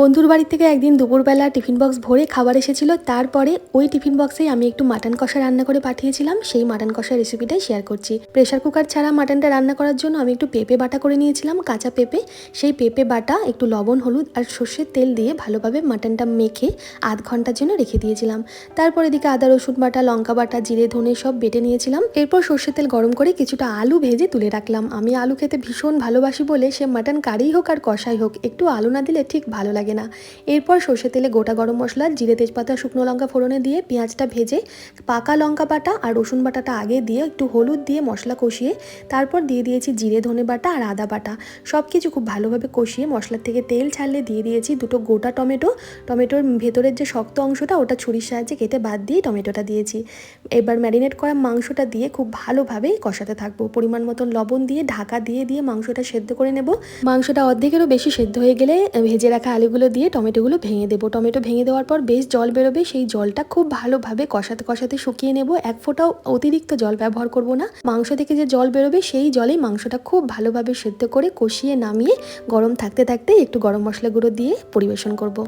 বন্ধুর বাড়ি থেকে একদিন দুপুরবেলা টিফিন বক্স ভরে খাবার এসেছিল, তারপরে ওই টিফিন বক্সেই আমি একটু মাটন কষা রান্না করে পাঠিয়েছিলাম, সেই মাটন কষা রেসিপিটাই শেয়ার করছি। প্রেশার কুকার ছাড়া মাটনটা রান্না করার জন্য আমি একটু পেঁপে বাটা করে নিয়েছিলাম, কাঁচা পেঁপে। সেই পেঁপে বাটা, একটু লবণ, হলুদ আর সর্ষের তেল দিয়ে ভালোভাবে মাটনটা মেখে আধ ঘণ্টার জন্য রেখে দিয়েছিলাম। তারপর এদিকে আদা, রসুন বাটা, লঙ্কা বাটা, জিরে, ধনে সব বেটে নিয়েছিলাম। এরপর সর্ষের তেল গরম করে কিছুটা আলু ভেজে তুলে রাখলাম। আমি আলু খেতে ভীষণ ভালোবাসি বলে সে মাটন কারি হোক আর কষাই হোক, একটু আলু না দিলে ঠিক ভালো লাগে না। এরপর সর্ষে তেলে গোটা গরম মশলা, জিরে তেজপাতা, শুকনো লঙ্কা ফোড়নে দিয়ে পেঁয়াজটা ভেজে পাকা লঙ্কা বাটা আর রসুন বাটাটা আগে দিয়ে একটু হলুদ দিয়ে মশলা কষিয়ে তারপর দিয়ে দিয়েছি জিরে, ধনে বাটা আর আদা বাটা। সব কিছু খুব ভালোভাবে কষিয়ে মশলার থেকে তেল ছাড়লে দিয়ে দিয়েছি দুটো গোটা টমেটো। টমেটোর ভেতরের যে শক্ত অংশটা ওটা ছুরির সাহায্যে কেটে বাদ দিয়ে টমেটোটা দিয়েছি। এবার ম্যারিনেট করা মাংসটা দিয়ে খুব ভালোভাবে কষাতে থাকব। পরিমাণ মতন লবণ দিয়ে ঢাকা দিয়ে দিয়ে মাংসটা সেদ্ধ করে নেব। মাংসটা অর্ধেকেরও বেশি সেদ্ধ হয়ে গেলে ভেজে রাখা আলুগুলো দিয়ে টমেটোগুলো ভেঙে দেবো। টমেটো ভেঙে দেওয়ার পর বেশ জল বেরোবে, সেই জলটা খুব ভালোভাবে কষাতে কষাতে শুকিয়ে নেব। এক ফোঁটাও অতিরিক্ত জল ব্যবহার করব না। মাংস থেকে যে জল বেরোবে, সেই জলেই মাংসটা খুব ভালোভাবে সেদ্ধ করে কষিয়ে নামিয়ে গরম থাকতে থাকতে একটু গরম মশলা গুঁড়ো দিয়ে পরিবেশন করব।